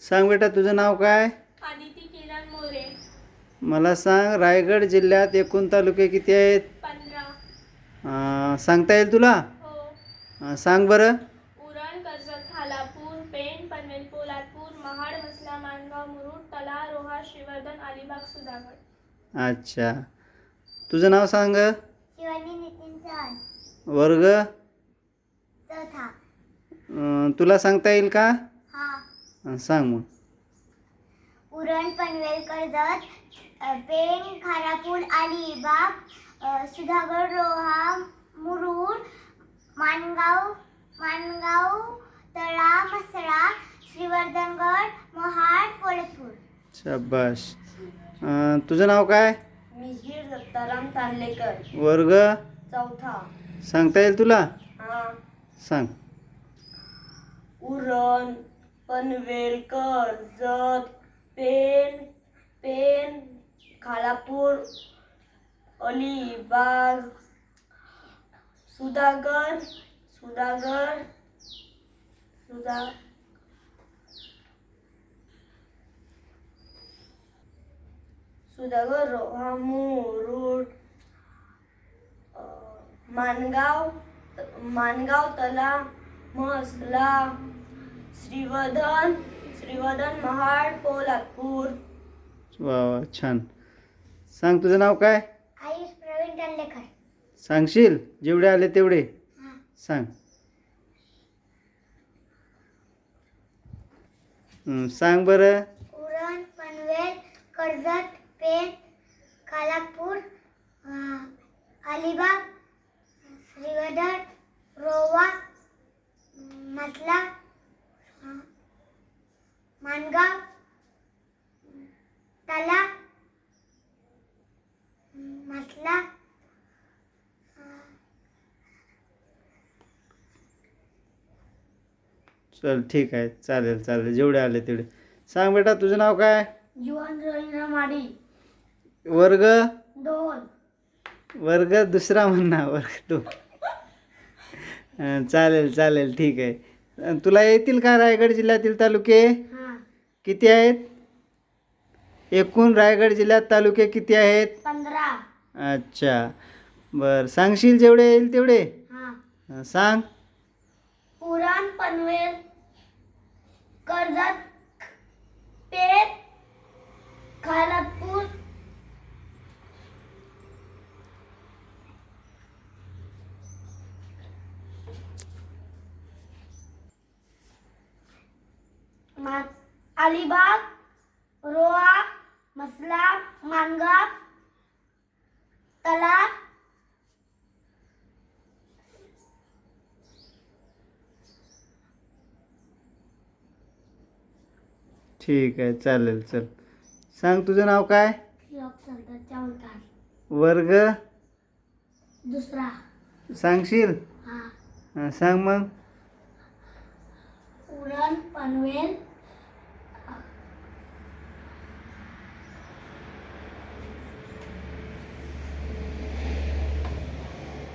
सांग बेटा तुझं नाव काय? आदिती किरण मोरे. मला सांग रायगड जिल्ह्यात एकूण तालुके किती आहेत? पंधरा. अं, सांगता येईल तुला? हो. अं, सांग बरं. उरण कर्जत खालापूर पेण पनवेल पोलादपूर महाड म्हसला मानगाव मुरुड तला रोहा श्रीवर्धन अलिबाग सुधागड. अच्छा. तुझं नाव सांग. शिवानी नितीन चव्हाण. वर्ग. चौथा. अं, तुला सांगता येईल का? सांग मग. उरण पनवेल कर्जत अ, पेण खानापूर अलिबाग सुधागड रोहा मुरुड माणगाव माणगाव तळा मसळा श्रीवर्धनगड महाड पोळपूर शाबाश अं, तुझं नाव काय? मिहीर दत्ताराम तांलेकर वर्ग? चौथा. सांगता येईल तुला? हा. सांग. उरण पनवेलकर जत पेन पेन खालापूर अलिबाग सुधागर सुधागर सुधा सुधागर रोहामू मुरुड मानगाव मानगाव तला मसला श्रीवर्धन श्रीवर्धन महाड पोलादपूर. वा वा छान. सांग तुझं नाव काय? आयुष प्रवीण टंडेकर सांगशील? जेवढे आले तेवढे. सांग. हं, सांग बरं. उरण पनवेल कर्जत पेण खालापूर अं, अलिबाग श्रीवर्धन रोवा अं, माणगाव चल ठीक आहे. चालेल चालेल. जेवढे आले तेवढे. सांग बेटा तुझं नाव काय? जीवन रवींद्र माडी. वर्ग? दोन. वर्ग दुसरा म्हणणा वर्ग दोन. चालेल चालेल. ठीक आहे. तुला येतील का रायगड जिल्ह्यातील तालुके? हां. किती आहेत? एकूण रायगड जिल्ह्यात तालुके किती आहेत? पंधरा. अच्छा. बर. सांगशील जेवढे येईल तेवढे? हां. सांग. उरण पनवेल कर्जत पेठ खालापूर. मा- अलिबाग रोहा मसला मानगाव तला ठीक आहे चालेल चल. सांग तुझं नाव काय? वर्ग? दुसरा. सांगशील? हं, सांग मग. उरण पनवेल